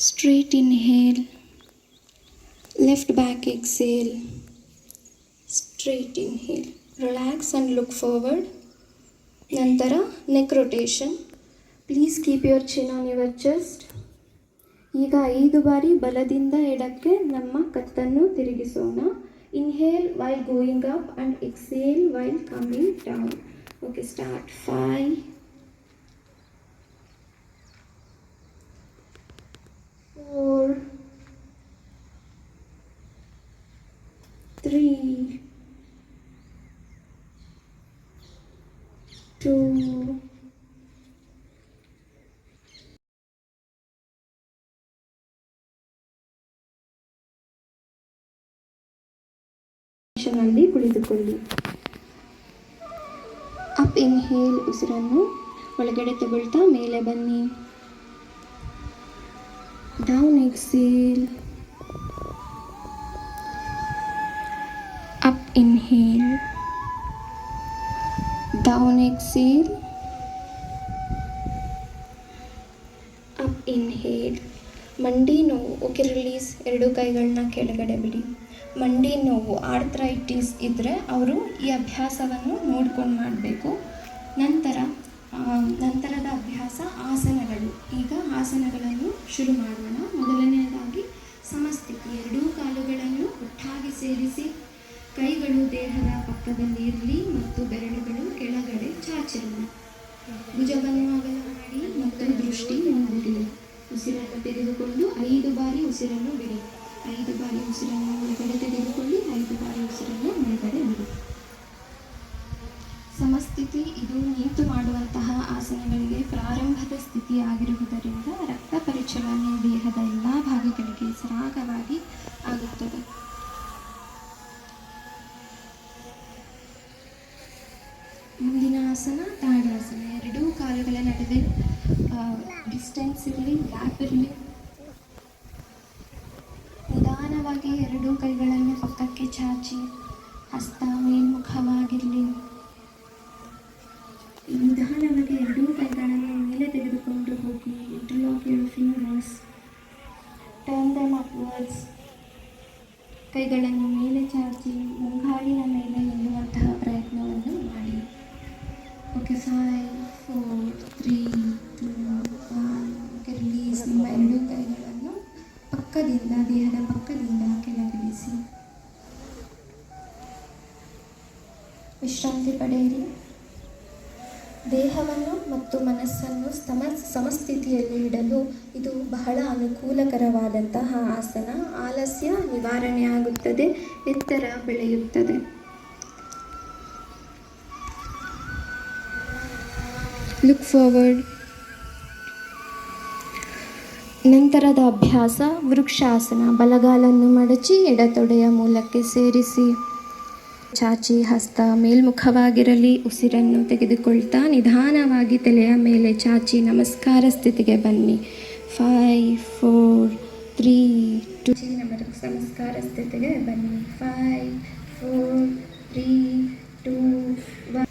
Straight inhale. Left back exhale. Straight inhale. Relax and look forward. ನಂತರ neck rotation please keep your chin on your chest ಈಗ ಐದು ಬಾರಿ ಬಲದಿಂದ ಎಡಕ್ಕೆ ನಮ್ಮ ಕತ್ತನ್ನು ತಿರುಗಿಸೋಣ inhale while going up and exhale while coming down okay start five four three, two, ಅಲ್ಲಿ ಕುಳಿತುಕೊಳ್ಳಿ. Up inhale ಉಸಿರನ್ನು ಒಳಗಡೆ ತಗೊಳ್ತಾ ಮೇಲೆ ಬನ್ನಿ. Down exhale. Up inhale. Down exhale. Up inhale. ಮಂಡಿ ನೋವು ಓಕೆ ರಿಲೀಸ್ ಎರಡು ಕೈಗಳನ್ನ ಕೆಳಗಡೆ ಬಿಡಿ ಮಂಡಿ ನೋವು ಆರ್ಥ್ರೈಟಿಸ್ ಇದ್ದರೆ ಅವರು ಈ ಅಭ್ಯಾಸವನ್ನು ನೋಡ್ಕೊಂಡು ಮಾಡಬೇಕು ನಂತರ ನಂತರದ ಅಭ್ಯಾಸ ಆಸನಗಳು. ಈಗ ಆಸನಗಳನ್ನು ಶುರು ಮಾಡೋಣ. ಮೊದಲನೆಯದಾಗಿ ಸಮಸ್ಥಿತಿ ಎರಡೂ ಕಾಲುಗಳನ್ನು ಒಟ್ಟಾಗಿ ಸೇರಿಸಿ ಕೈಗಳು ದೇಹದ ಪಕ್ಕದಲ್ಲಿ ಇರಲಿ ಮತ್ತು ಬೆರಳುಗಳು ಕೆಳಗಡೆ ಚಾಚಿರಲಿ ಭುಜವನ್ನು ಅಗಲ ಮಾಡಿ ಮತ್ತು ದೃಷ್ಟಿ ಮುಂದಿರಲಿ ಉಸಿರನ್ನು ತೆಗೆದುಕೊಂಡು ಐದು ಬಾರಿ ಉಸಿರನ್ನು ಬಿಡಿ. ಐದು ಬಾರಿ ಉಸಿರನ್ನು ಒಳಗಡೆ ತೆಗೆದುಕೊಳ್ಳಿ, ಐದು ಬಾರಿ ಉಸಿರನ್ನು ಒಳಗಡೆ ಬಿಡಿ. ಸಮಸ್ಥಿತಿ ಇದು ನಿಂತು ಮಾಡುವಂತಹ ಆಸನಗಳಿಗೆ ಪ್ರಾರಂಭದ ಸ್ಥಿತಿ ಆಗಿರುವುದರಿಂದ ರಕ್ತ ಪರಿಚಲನೆ ದೇಹದ ಎಲ್ಲ ಭಾಗಗಳಿಗೆ ಸರಾಗವಾಗಿ ಆಗುತ್ತದೆ. ಮುಂದಿನ ಆಸನ ತಾಡಾಸನ ಎರಡೂ ಕಾಲುಗಳ ನಡುವೆ ಡಿಸ್ಟೆನ್ಸ್ ಇರಲಿ ಗ್ಯಾಪ್ ಇರಲಿ. ನಿಧಾನವಾಗಿ ಎರಡೂ ಕೈಗಳನ್ನು ಪಕ್ಕಕ್ಕೆ ಚಾಚಿ, ಹಸ್ತ ಮೇಲ್ಮುಖವಾಗಿರಲಿ. ನಿಧಾನವಾಗಿ ಎರಡೂ ಕೈಗಳನ್ನು ಮೇಲೆ ತೆಗೆದುಕೊಂಡು ಹೋಗಿ interlock your fingers turn them upwards ಕೈಗಳನ್ನು ಮೇಲೆ ಚಾಚಿ ಮುಂಗಾಲಿನ ಮೇಲೆ ನಿಲ್ಲುವಂತಹ ಪ್ರಯತ್ನವನ್ನು ಮಾಡಿ. Okay five four three two one okay release ನಿಮ್ಮ ಎರಡೂ ಕೈಗಳನ್ನು ಪಕ್ಕದಿಂದ, ದೇಹದ ಪಕ್ಕದಿಂದ ಕೆಳಗಿಳಿಸಿ. ವಿಶ್ರಾಂತಿ ಪಡೆಯಿರಿ. ಮತ್ತು ಮನಸ್ಸನ್ನು ಸಮ ಸಮಸ್ಥಿತಿಯಲ್ಲಿ ಇಡಲು ಇದು ಬಹಳ ಅನುಕೂಲಕರವಾದಂತಹ ಆಸನ. ಆಲಸ್ಯ ನಿವಾರಣೆ ಆಗುತ್ತದೆ, ಎತ್ತರ ಬೆಳೆಯುತ್ತದೆ. ಲುಕ್ ಫಾರ್ವರ್ಡ್ ನಂತರದ ಅಭ್ಯಾಸ ವೃಕ್ಷಾಸನ, ಬಲಗಾಲನ್ನು ಮಡಚಿ ಎಡತೊಡೆಯ ಮೂಲಕ್ಕೆ ಸೇರಿಸಿ. ಚಾಚಿ ಹಸ್ತ ಮೇಲ್ಮುಖವಾಗಿರಲಿ, ಉಸಿರನ್ನು ತೆಗೆದುಕೊಳ್ತಾ ನಿಧಾನವಾಗಿ ತಲೆಯ ಮೇಲೆ ಚಾಚಿ ನಮಸ್ಕಾರ ಸ್ಥಿತಿಗೆ ಬನ್ನಿ. ಫೈವ್ ಫೋರ್ ತ್ರೀ ಟು ನಮಸ್ಕಾರ ಸ್ಥಿತಿಗೆ ಬನ್ನಿ. Five four three two one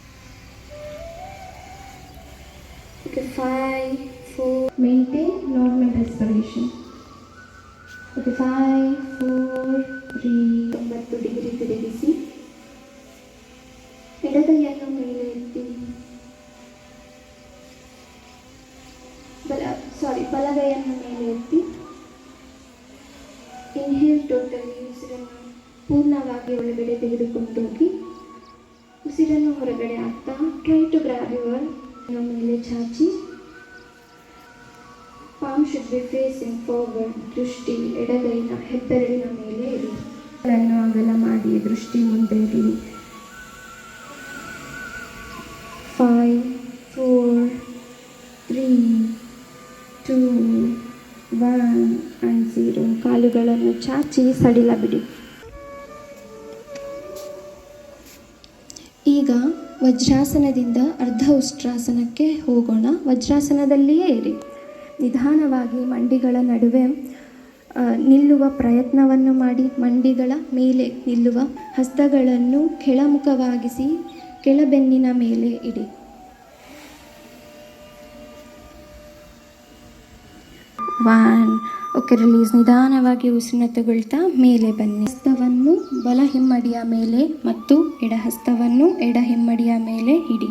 five four maintain normal respiration okay five four three ಒಂಬತ್ತು ಡಿಗ್ರಿ ತಿರುಗಿಸಿ. ಚಾಚಿ. Palm should be facing forward ದೃಷ್ಟಿ ಎಡಗೈನ, ಹೆಬ್ಬೆರಳಿನ ಮೇಲೆ ಗಳನ್ನು ಅಗಲ ಮಾಡಿ, ದೃಷ್ಟಿ ಮುಂದೆ ಇರಲಿ five four three two one and zero ಕಾಲುಗಳನ್ನು ಚಾಚಿ, ಸಡಿಲ ಬಿಡಿ. ವಜ್ರಾಸನದಿಂದ ಅರ್ಧ ಉಷ್ಟ್ರಾಸನಕ್ಕೆ ಹೋಗೋಣ. ವಜ್ರಾಸನದಲ್ಲಿಯೇ ಇರಿ. ನಿಧಾನವಾಗಿ ಮಂಡಿಗಳ ನಡುವೆ ನಿಲ್ಲುವ ಪ್ರಯತ್ನವನ್ನು ಮಾಡಿ. ಮಂಡಿಗಳ ಮೇಲೆ ನಿಲ್ಲುವ ಹಸ್ತಗಳನ್ನು ಕೆಳಮುಖವಾಗಿಸಿ, ಕೆಳಬೆನ್ನಿನ ಮೇಲೆ ಇಡಿ. ಒನ್ ಓಕೆ ರಿಲೀಸ್ ನಿಧಾನವಾಗಿ ಉಸಿರನ್ನ ತಗೊಳ್ತಾ ಮೇಲೆ ಬನ್ನಿ. ಹಸ್ತವನ್ನು ಬಲ ಹಿಮ್ಮಡಿಯ ಮೇಲೆ ಮತ್ತು ಎಡ ಹಸ್ತವನ್ನು ಎಡ ಹಿಮ್ಮಡಿಯ ಮೇಲೆ ಇಡಿ.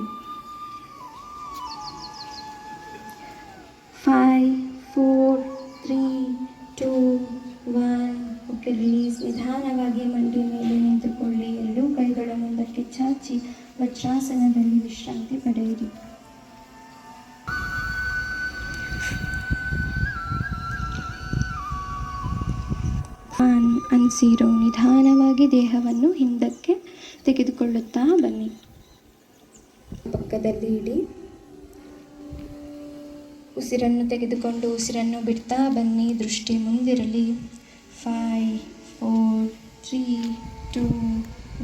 Five four three two one okay release ನಿಧಾನವಾಗಿ ಮಂಡಿ ಮೇಲೆ ನಿಂತುಕೊಳ್ಳಿ. ಎರಡೂ ಕೈಗಳ ಮುಂದಕ್ಕೆ ಚಾಚಿ ವಜ್ರಾಸನದಲ್ಲಿ ಅನ್ಸಿರೋ ನಿಧಾನವಾಗಿ ದೇಹವನ್ನು ಹಿಂದಕ್ಕೆ ತೆಗೆದುಕೊಳ್ಳುತ್ತಾ ಬನ್ನಿ. ಪಕ್ಕದಲ್ಲಿ ಇಡಿ. ಉಸಿರನ್ನು ತೆಗೆದುಕೊಂಡು ಉಸಿರನ್ನು ಬಿಡ್ತಾ ಬನ್ನಿ. ದೃಷ್ಟಿ ಮುಂದಿರಲಿ. Five four three two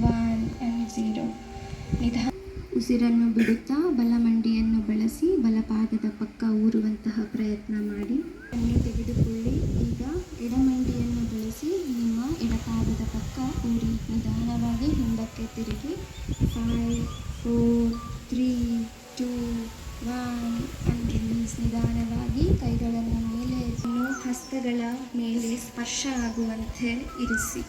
one and zero ನಿಧಾನ ಉಸಿರನ್ನು ಬಿಡುತ್ತಾ ಬಲಮಂಡಿಯನ್ನು ಬಳಸಿ ಬಲಪಾದದ ಪಕ್ಕ ಊರುವಂತಹ ಪ್ರಯತ್ನ ಮಾಡಿ. ತೆಗೆದುಕೊಳ್ಳಿ. ಈಗ ಎಡಮಂಡಿಯನ್ನು ಬಳಸಿ ನಿಮ್ಮ ಎಡಪಾದದ ಪಕ್ಕ ಕೂಡಿ ನಿಧಾನವಾಗಿ ಹಿಂದಕ್ಕೆ ತಿರುಗಿ. Five four three two one release ನಿಧಾನವಾಗಿ ಕೈಗಳನ್ನು ಮೇಲೆ ಹಸ್ತಗಳ ಮೇಲೆ ಸ್ಪರ್ಶ ಆಗುವಂತೆ ಇರಿಸಿ.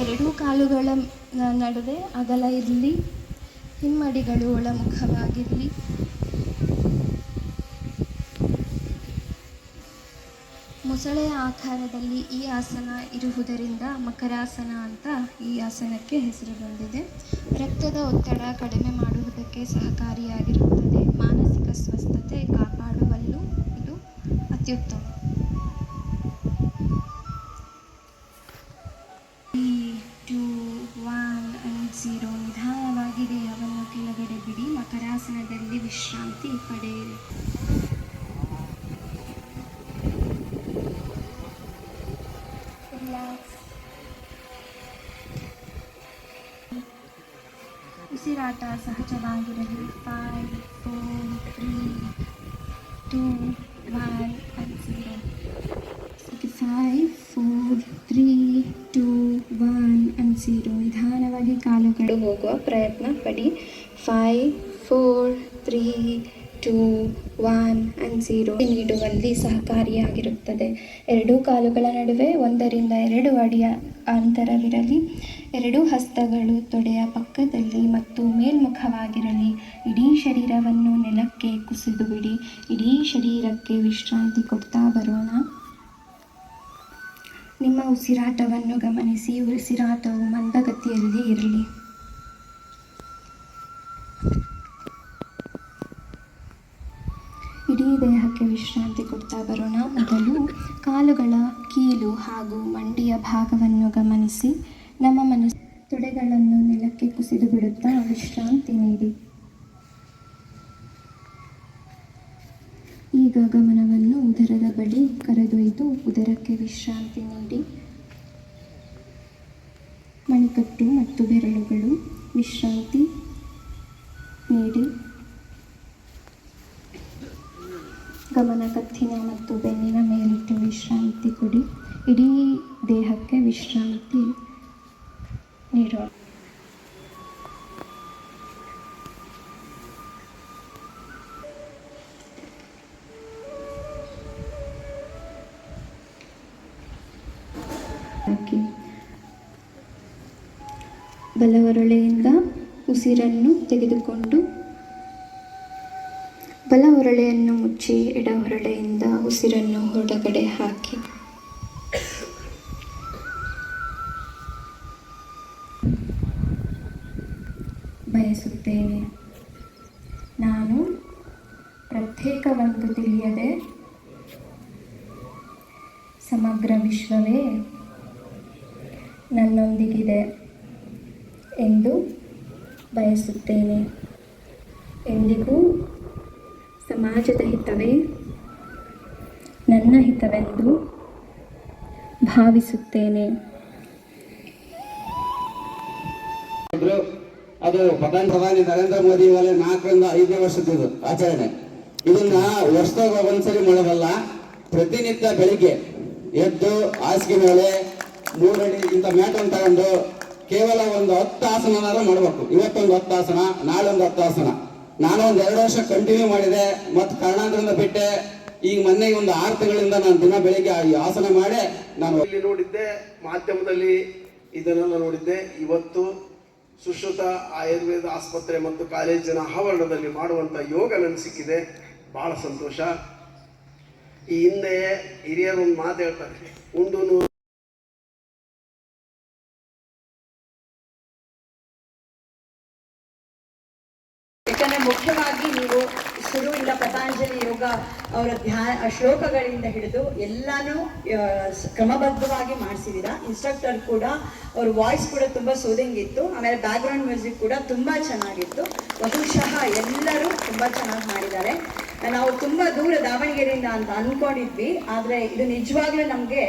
ಎರಡೂ ಕಾಲುಗಳ ನಡುವೆ ಅಗಲ ಇರಲಿ. ಹಿಮ್ಮಡಿಗಳು ಒಳಮುಖವಾಗಿರಲಿ. ಮೊಸಳೆಯ ಆಕಾರದಲ್ಲಿ ಈ ಆಸನ ಇರುವುದರಿಂದ ಮಕರಾಸನ ಅಂತ ಈ ಆಸನಕ್ಕೆ ಹೆಸರು ಬಂದಿದೆ. ರಕ್ತದ ಒತ್ತಡ ಕಡಿಮೆ ಮಾಡುವುದಕ್ಕೆ ಸಹಕಾರಿಯಾಗಿರುತ್ತದೆ. ಮಾನಸಿಕ ಸ್ವಸ್ಥತೆ ಕಾಪಾಡುವಲ್ಲೂ ಇದು ಅತ್ಯುತ್ತಮ. ಉಸಿರಾಟ ಸಹಜವಾಗಿರಲಿ ಫೈವ್ ಫೋರ್ ತ್ರೀ ಟೂ ಸಹಕಾರಿಯಾಗಿರುತ್ತದೆ ಎರಡೂ ಕಾಲುಗಳ ನಡುವೆ ಒಂದರಿಂದ ಎರಡು ಅಡಿಯ ಅಂತರವಿರಲಿ, ಎರಡೂ ಹಸ್ತಗಳು ತೊಡೆಯ ಪಕ್ಕದಲ್ಲಿ ಮತ್ತು ಮೇಲ್ಮುಖವಾಗಿರಲಿ. ಇಡೀ ಶರೀರವನ್ನು ನೆಲಕ್ಕೆ ಕುಸಿದು ಬಿಡಿ ಇಡೀ ಶರೀರಕ್ಕೆ ವಿಶ್ರಾಂತಿ ಕೊಡ್ತಾ ಬರೋಣ. ನಿಮ್ಮ ಉಸಿರಾಟವನ್ನು ಗಮನಿಸಿ, ಉಸಿರಾಟವು ಮಂದಗತಿಯಲ್ಲಿ ಇರಲಿ. ಇಡೀ ದೇಹಕ್ಕೆ ವಿಶ್ರಾಂತಿ ಕೊಡ್ತಾ ಬರೋಣ. ಮೊದಲು ಕಾಲುಗಳ ಕೀಲು ಹಾಗೂ ಮಂಡಿಯ ಭಾಗವನ್ನು ಗಮನಿಸಿ. ನಮ್ಮ ಮನಸ್ಸು ತೊಡೆಗಳನ್ನು ನೆಲಕ್ಕೆ ಕುಸಿದು ಬಿಡುತ್ತಾ ವಿಶ್ರಾಂತಿ ನೀಡಿ. ಈಗ ಗಮನವನ್ನು ಉದರದ ಬಳಿ ಕರೆದೊಯ್ದು ಉದರಕ್ಕೆ ವಿಶ್ರಾಂತಿ ನೀಡಿ. ಮಣಿಕಟ್ಟು ಮತ್ತು ಬೆರಳುಗಳು ವಿಶ್ರಾಂತಿ ನೀಡಿ. ಗಮನ ಕತ್ತಿನ ಮತ್ತು ಬೆನ್ನಿನ ಮೇಲಿಟ್ಟು ವಿಶ್ರಾಂತಿ ಕೊಡಿ. ಇಡೀ ದೇಹಕ್ಕೆ ವಿಶ್ರಾಂತಿ ನೀಡೋಣ. ಹಾಕಿ ಬಲವರಳೆಯಿಂದ ಉಸಿರನ್ನು ತೆಗೆದುಕೊಂಡು ಬಲ ಹೊರಳೆಯನ್ನು ಮುಚ್ಚಿ ಎಡ ಹೊರಳೆಯಿಂದ ಉಸಿರನ್ನು ಹೊರಗಡೆ ಹಾಕಿ. ಬಯಸುತ್ತೇನೆ. ನಾನು ಪ್ರತ್ಯೇಕವೆಂದು ತಿಳಿಯದೆ ಸಮಗ್ರ ವಿಶ್ವವೇ ನನ್ನೊಂದಿಗಿದೆ ಎಂದು ಬಯಸುತ್ತೇನೆ. ಹಿತವೇ ನನ್ನ ಹಿತವೆಂದು ಭಾವಿಸುತ್ತೇನೆ. ಅದು ಪ್ರಧಾನ ಪ್ರಧಾನಿ ನರೇಂದ್ರ ಮೋದಿ ವಾಲೆ ನಾಲ್ಕರಿಂದ ಐದನೇ ವರ್ಷದ ಆಚರಣೆ. ಇದನ್ನ ವರ್ಷದಾಗ ಒಂದ್ಸರಿ ಮಾಡೋದಲ್ಲ, ಪ್ರತಿನಿತ್ಯ ಬೆಳಿಗ್ಗೆ ಎದ್ದು ಹಾಸಿಗೆ ಮೇಲೆ ಮೂರಡಿ ಇಂಥ ಮ್ಯಾಟನ್ನು ತಗೊಂಡು ಕೇವಲ ಒಂದು ಹತ್ತು ಆಸನನಾದ್ರೂ ಮಾಡಬೇಕು. ಇವತ್ತೊಂದು ಹತ್ತು ಆಸನ, ನಾಳೆ ಒಂದು ಹತ್ತು ಆಸನ. ನಾನು ಒಂದು ಎರಡು ವರ್ಷ ಕಂಟಿನ್ಯೂ ಮಾಡಿದೆ, ಮತ್ತು ಕಾರಣಾಂತರದಿಂದ ಬಿಟ್ಟೆ. ಈಗ ಮೊನ್ನೆ ಒಂದು ಆರು ತಿಂಗಳಿಂದ ನಾನು ದಿನ ಬೆಳಿಗ್ಗೆ ಈ ಆಸನ ಮಾಡಿ ನಾನು ಇಲ್ಲಿ ನೋಡಿದ್ದೆ, ಮಾಧ್ಯಮದಲ್ಲಿ ಇದನ್ನೆಲ್ಲ ನೋಡಿದ್ದೆ. ಇವತ್ತು ಸುಶ್ರುತ ಆಯುರ್ವೇದ ಆಸ್ಪತ್ರೆ ಮತ್ತು ಕಾಲೇಜಿನ ಆವರಣದಲ್ಲಿ ಮಾಡುವಂತ ಯೋಗ ನನಗೆ ಸಿಕ್ಕಿದೆ. ಬಹಳ ಸಂತೋಷ. ಈ ಹಿಂದೆ ಹಿರಿಯರು ಒಂದು ಮಾತು ಹೇಳ್ತಾರೆ, ಉಂಡು ಅವರ ಧ್ಯಾನ ಶ್ಲೋಕಗಳಿಂದ ಹಿಡಿದು ಎಲ್ಲಾನು ಕ್ರಮಬದ್ಧವಾಗಿ ಮಾಡಿಸಿದ್ದೀರಾ ಇನ್ಸ್ಟ್ರಕ್ಟರ್ ಕೂಡ, ಅವ್ರ ವಾಯ್ಸ್ ಕೂಡ ತುಂಬಾ ಸೋದಿಂಗ್ ಇತ್ತು. ಆಮೇಲೆ ಬ್ಯಾಕ್ಗ್ರೌಂಡ್ ಮ್ಯೂಸಿಕ್ ಕೂಡ ತುಂಬಾ ಚೆನ್ನಾಗಿತ್ತು. ಬಹುಶಃ ಎಲ್ಲರೂ ತುಂಬಾ ಚೆನ್ನಾಗಿ ಮಾಡಿದ್ದಾರೆ. ನಾವು ತುಂಬಾ ದೂರ ದಾವಣಗೆರೆಯಿಂದ ಅಂತ ಅಂದ್ಕೊಂಡಿದ್ವಿ ಆದರೆ ಇದು ನಿಜವಾಗ್ಲೂ ನಮ್ಗೆ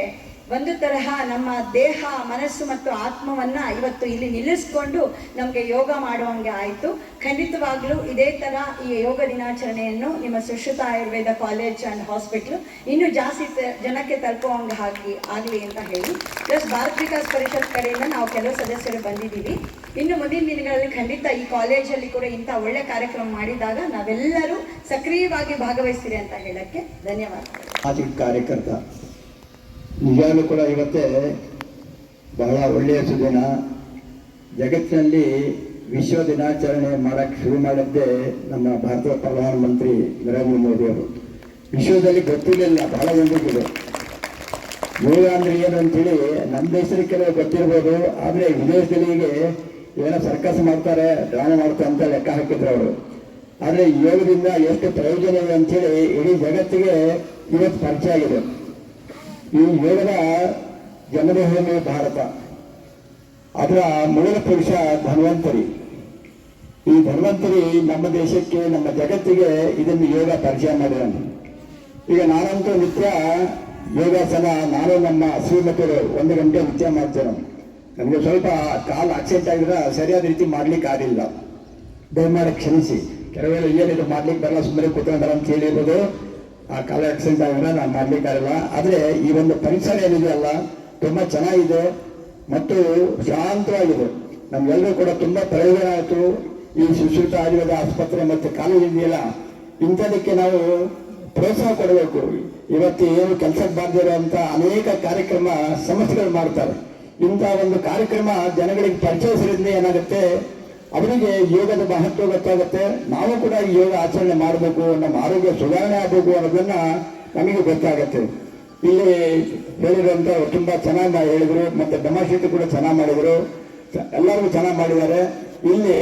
ಒಂದು ತರಹ ನಮ್ಮ ದೇಹ, ಮನಸ್ಸು ಮತ್ತು ಆತ್ಮವನ್ನ ಇವತ್ತು ಇಲ್ಲಿ ನಿಲ್ಲಿಸ್ಕೊಂಡು ನಮಗೆ ಯೋಗ ಮಾಡುವಂಗೆ ಆಯಿತು. ಖಂಡಿತವಾಗ್ಲೂ ಇದೇ ತರ ಈ ಯೋಗ ದಿನಾಚರಣೆಯನ್ನು ನಿಮ್ಮ Sushruta Ayurveda college and hospital ಇನ್ನೂ ಜಾಸ್ತಿ ಜನಕ್ಕೆ ತಲುಪುವಂಗೆ ಹಾಕಿ, ಆಗಲಿ ಅಂತ ಹೇಳಿ. ಪ್ಲಸ್ ಭಾರತ್ ವಿಕಾಸ್ ಪರಿಷತ್ ಕಡೆಯಿಂದ ನಾವು ಕೆಲವು ಸದಸ್ಯರು ಬಂದಿದ್ದೀವಿ. ಇನ್ನು ಮುಂದಿನ ದಿನಗಳಲ್ಲಿ ಖಂಡಿತ ಈ ಕಾಲೇಜಲ್ಲಿ ಕೂಡ ಇಂಥ ಒಳ್ಳೆ ಕಾರ್ಯಕ್ರಮ ಮಾಡಿದಾಗ ನಾವೆಲ್ಲರೂ ಸಕ್ರಿಯವಾಗಿ ಭಾಗವಹಿಸ್ತೀರಿ ಅಂತ ಹೇಳಕ್ಕೆ ಧನ್ಯವಾದ ಕಾರ್ಯಕರ್ತ ನಿಜವಾಗ್ಲೂ ಕೂಡ ಇವತ್ತೇ ಬಹಳ ಒಳ್ಳೆಯ ಸುದಿನ. ಜಗತ್ತಿನಲ್ಲಿ ವಿಶ್ವ ದಿನಾಚರಣೆ ಮಾಡಕ್ಕೆ ಶುರು ಮಾಡಿದ್ದೇ ನಮ್ಮ ಭಾರತದ ಪ್ರಧಾನಮಂತ್ರಿ ನರೇಂದ್ರ ಮೋದಿ ಅವರು. ವಿಶ್ವದಲ್ಲಿ ಗೊತ್ತಿರಲಿಲ್ಲ ಬಹಳ ಜನರಿಗಿದೆ ಯೋಗ ಅಂದ್ರೆ ಏನು ಅಂತೇಳಿ ನಮ್ಮ ದೇಶದಲ್ಲಿ ಕೆಲವು ಗೊತ್ತಿರ್ಬೋದು, ಆದರೆ ವಿದೇಶದಲ್ಲಿ ಏನೋ ಸರ್ಕಸ್ ಮಾಡ್ತಾರೆ ಡ್ರಾಮಾ ಮಾಡ್ತಾರೆ ಅಂತ ಲೆಕ್ಕ ಹಾಕಿದ್ರು ಅವರು. ಆದರೆ ಯೋಗದಿಂದ ಎಷ್ಟು ಪ್ರಯೋಜನ ಇದೆ ಅಂತೇಳಿ ಇಡೀ ಜಗತ್ತಿಗೆ ಇವತ್ತು ಪರಿಚಯ ಆಗಿದೆ. ಈ ಯೋಗದ ಜನ್ಮಭೂಮಿ ಭಾರತ. ಅದರ ಮೂಲ ಪುರುಷ ಧನ್ವಂತರಿ. ಈ ಧನ್ವಂತರಿ ನಮ್ಮ ದೇಶಕ್ಕೆ, ನಮ್ಮ ಜಗತ್ತಿಗೆ ಇದನ್ನು ಯೋಗ ಪರಿಚಯ ಮಾಡಿದ್ದಾನೆ ಈಗ ನಾನಂತೂ ನಿತ್ಯ ಯೋಗಾಸನ ನಾನು ನಮ್ಮ ಶ್ರೀಮತಿಯರು ಒಂದು ಗಂಟೆ ನಿತ್ಯ ಮಾಡ್ತೇನೆ. ನನಗೆ ಸ್ವಲ್ಪ ಕಾಲು ಆಕ್ಸಿಡೆಂಟ್ ಆಗಿದ್ರೆ ಸರಿಯಾದ ರೀತಿ ಮಾಡ್ಲಿಕ್ಕೆ ಆಗಿಲ್ಲ ದಯಮಾಡಿ ಕ್ಷಮಿಸಿ. ಕೆಲವೆಲ್ಲ ಏನಿದು ಮಾಡ್ಲಿಕ್ಕೆ ಬರಲ್ಲ, ಸುಮ್ಮನೆ ಕೂತ್ಕೊಂಡಾರ ಅಂತ ಹೇಳಿರ್ಬೋದು. ಆ ಕಾಲ ಆಕ್ಸಿಡೆಂಟ್ ಆಗಿದ್ರೆ ನಾನು ಮಾಡಲಿಕ್ಕಾಗಲ್ಲ ಆದರೆ ಈ ಒಂದು ಪರಿಸರ ಏನಿದೆಯಲ್ಲ ತುಂಬಾ ಚೆನ್ನಾಗಿದೆ ಮತ್ತು ಶಾಂತವಾಗಿದೆ. ನಮ್ಗೆಲ್ಲರೂ ಕೂಡ ತುಂಬಾ ಪ್ರಯೋಜನ ಆಯಿತು. ಈ ಸುಶ್ರುತ ಆಯುರ್ವೇದ ಆಸ್ಪತ್ರೆ ಮತ್ತು ಕಾಲೇಜ್ ಇದೆಯಲ್ಲ, ಇಂಥದಕ್ಕೆ ನಾವು ಪ್ರೋತ್ಸಾಹ ಕೊಡಬೇಕು. ಇವತ್ತು ಏನು ಕೆಲಸಕ್ಕೆ ಅಂತ ಅನೇಕ ಕಾರ್ಯಕ್ರಮ ಸಮಸ್ಯೆಗಳು ಮಾಡ್ತಾರೆ. ಇಂಥ ಒಂದು ಕಾರ್ಯಕ್ರಮ ಜನಗಳಿಗೆ ಪರಿಚಯಿಸೋದ್ರಿಂದ ಏನಾಗುತ್ತೆ ಅವರಿಗೆ ಯೋಗದ ಮಹತ್ವ ಗೊತ್ತಾಗುತ್ತೆ. ನಾವು ಕೂಡ ಈ ಯೋಗ ಆಚರಣೆ ಮಾಡಬೇಕು, ನಮ್ಮ ಆರೋಗ್ಯ ಸುಧಾರಣೆ ಆಗಬೇಕು ಅನ್ನೋದನ್ನ ನಮಗೆ ಗೊತ್ತಾಗುತ್ತೆ. ಇಲ್ಲಿ ಹೇಳಿದಂತ ತುಂಬಾ ಚೆನ್ನಾಗಿ ಹೇಳಿದ್ರು, ಮತ್ತೆ ಡೆಮಾಸ್ಟ್ರೇಟ್ ಕೂಡ ಚೆನ್ನಾಗಿ ಮಾಡಿದ್ರು. ಎಲ್ಲರಿಗೂ ಚೆನ್ನಾಗಿ ಮಾಡಿದ್ದಾರೆ. ಇಲ್ಲಿ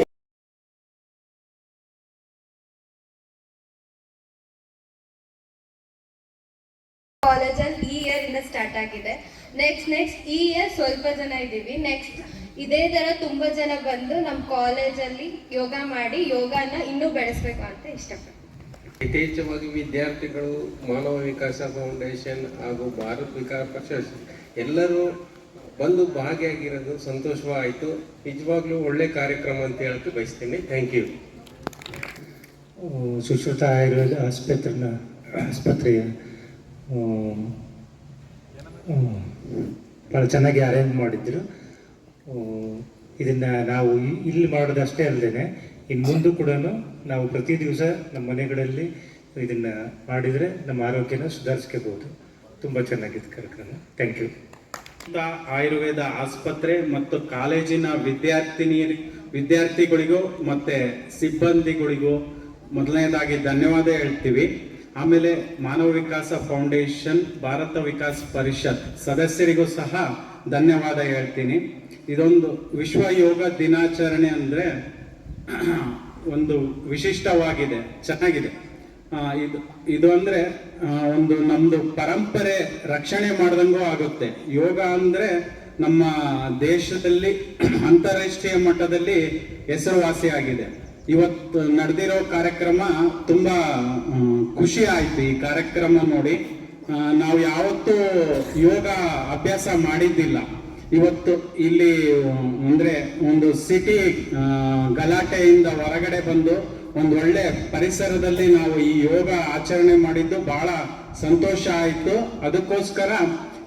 ಕಾಲೇಜಲ್ಲಿ ಈ ಇಯರ್ ಇಂದ ಸ್ಟಾರ್ಟ್ ಆಗಿದೆ. ನೆಕ್ಸ್ಟ್ ನೆಕ್ಸ್ಟ್ ಈ ಇಯರ್ ಸ್ವಲ್ಪ ಜನ ಇದ್ದೀವಿ. ನೆಕ್ಸ್ಟ್ ಇದೇ ಥರ ತುಂಬಾ ಜನ ಬಂದು ನಮ್ಮ ಕಾಲೇಜಲ್ಲಿ ಯೋಗ ಮಾಡಿ ಯೋಗನ ಇನ್ನೂ ಬೆಳೆಸ್ಬೇಕು ಅಂತ ಇಷ್ಟಪಡ್ತೀನಿ. ಯಥೇಚ್ಛವಾಗಿ ವಿದ್ಯಾರ್ಥಿಗಳು ಮಾನವ ವಿಕಾಸ ಫೌಂಡೇಶನ್ ಹಾಗೂ ಭಾರತ್ ವಿಕಾಸ ಪರಿಷತ್ ಎಲ್ಲರೂ ಬಂದು ಭಾಗಿಯಾಗಿರೋದು ಸಂತೋಷವಾಯಿತು. ನಿಜವಾಗ್ಲೂ ಒಳ್ಳೆ ಕಾರ್ಯಕ್ರಮ ಅಂತ ಹೇಳಕ್ಕೆ ಬಯಸ್ತೀನಿ. ಥ್ಯಾಂಕ್ ಯು ಸುಶ್ರುತ ಆಯುರ್ವೇದ ಆಸ್ಪತ್ರೆನ ಆಸ್ಪತ್ರೆಯ ಭಾಳ ಚೆನ್ನಾಗಿ ಅರೇಂಜ್ ಮಾಡಿದ್ರು ಇದನ್ನು ನಾವು ಇಲ್ಲಿ ಮಾಡೋದಷ್ಟೇ ಅಲ್ಲದೆ ಇನ್ನು ಮುಂದೆ ಕೂಡ ನಾವು ಪ್ರತಿ ದಿವಸ ನಮ್ಮ ಮನೆಗಳಲ್ಲಿ ಇದನ್ನು ಮಾಡಿದರೆ ನಮ್ಮ ಆರೋಗ್ಯನ ಸುಧಾರಿಸ್ಕೋಬಹುದು. ತುಂಬ ಚೆನ್ನಾಗಿದೆ ಕಾರ್ಯಕ್ರಮ. ಥ್ಯಾಂಕ್ ಯು ಆಯುರ್ವೇದ ಆಸ್ಪತ್ರೆ ಮತ್ತು ಕಾಲೇಜಿನ ವಿದ್ಯಾರ್ಥಿನಿ, ವಿದ್ಯಾರ್ಥಿಗಳಿಗೂ ಮತ್ತೆ ಸಿಬ್ಬಂದಿಗಳಿಗೂ ಮೊದಲನೇದಾಗಿ ಧನ್ಯವಾದ ಹೇಳ್ತೀವಿ. ಆಮೇಲೆ ಮಾನವ ವಿಕಾಸ ಫೌಂಡೇಶನ್, ಭಾರತ ವಿಕಾಸ ಪರಿಷತ್ ಸದಸ್ಯರಿಗೂ ಸಹ ಧನ್ಯವಾದ ಹೇಳ್ತೀನಿ. ಇದೊಂದು ವಿಶ್ವ ಯೋಗ ದಿನಾಚರಣೆ ಅಂದ್ರೆ ಒಂದು ವಿಶಿಷ್ಟವಾಗಿದೆ, ಚೆನ್ನಾಗಿದೆ. ಇದು ಇದು ಅಂದ್ರೆ ಒಂದು ನಮ್ಮದು ಪರಂಪರೆ ರಕ್ಷಣೆ ಮಾಡ್ದಂಗೂ ಆಗುತ್ತೆ. ಯೋಗ ಅಂದ್ರೆ ನಮ್ಮ ದೇಶದಲ್ಲಿ, ಅಂತಾರಾಷ್ಟ್ರೀಯ ಮಟ್ಟದಲ್ಲಿ ಹೆಸರುವಾಸಿಯಾಗಿದೆ ಇವತ್ತು ನಡೆದಿರೋ ಕಾರ್ಯಕ್ರಮ ತುಂಬಾ ಖುಷಿ ಆಯ್ತು ಈ ಕಾರ್ಯಕ್ರಮ ನೋಡಿ. ನಾವು ಯಾವತ್ತೂ ಯೋಗ ಅಭ್ಯಾಸ ಮಾಡಿದ್ದಿಲ್ಲ. ಇವತ್ತು ಇಲ್ಲಿ, ಅಂದರೆ ಒಂದು ಸಿಟಿ ಗಲಾಟೆಯಿಂದ ಹೊರಗಡೆ ಬಂದು ಒಂದು ಒಳ್ಳೆ ಪರಿಸರದಲ್ಲಿ ನಾವು ಈ ಯೋಗ ಆಚರಣೆ ಮಾಡಿದ್ದು ಬಹಳ ಸಂತೋಷ ಆಯಿತು. ಅದಕ್ಕೋಸ್ಕರ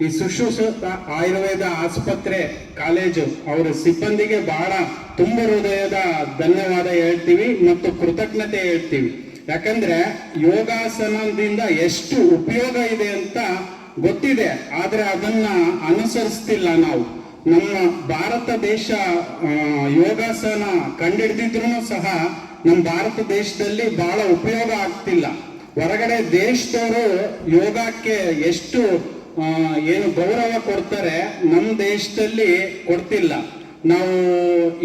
ಈ ಸುಶ್ರುತ ಆಯುರ್ವೇದ ಆಸ್ಪತ್ರೆ ಕಾಲೇಜು ಅವರ ಸಿಬ್ಬಂದಿಗೆ ಬಹಳ ತುಂಬ ಹೃದಯದ ಧನ್ಯವಾದ ಹೇಳ್ತೀವಿ ಮತ್ತು ಕೃತಜ್ಞತೆ ಹೇಳ್ತೀವಿ. ಯಾಕಂದ್ರೆ ಯೋಗಾಸನದಿಂದ ಎಷ್ಟು ಉಪಯೋಗ ಇದೆ ಅಂತ ಗೊತ್ತಿದೆ, ಆದ್ರೆ ಅದನ್ನ ಅನುಸರಿಸ್ತಿಲ್ಲ ನಾವು. ನಮ್ಮ ಭಾರತ ದೇಶ ಯೋಗಾಸನ ಕಂಡಿಡ್ದಿದ್ರು ಸಹ ನಮ್ಮ ಭಾರತ ದೇಶದಲ್ಲಿ ಬಹಳ ಉಪಯೋಗ ಆಗ್ತಿಲ್ಲ. ಹೊರಗಡೆ ದೇಶದವರು ಯೋಗಕ್ಕೆ ಎಷ್ಟು ಏನು ಗೌರವ ಕೊಡ್ತಾರೆ ನಮ್ಮ ದೇಶದಲ್ಲಿ ಕೊಡ್ತಿಲ್ಲ. ನಾವು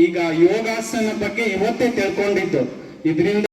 ಈಗ ಯೋಗಾಸನ ಬಗ್ಗೆ ಇವತ್ತೇ ತಿಳ್ಕೊಂಡಿದ್ದು. ಇದರಿಂದ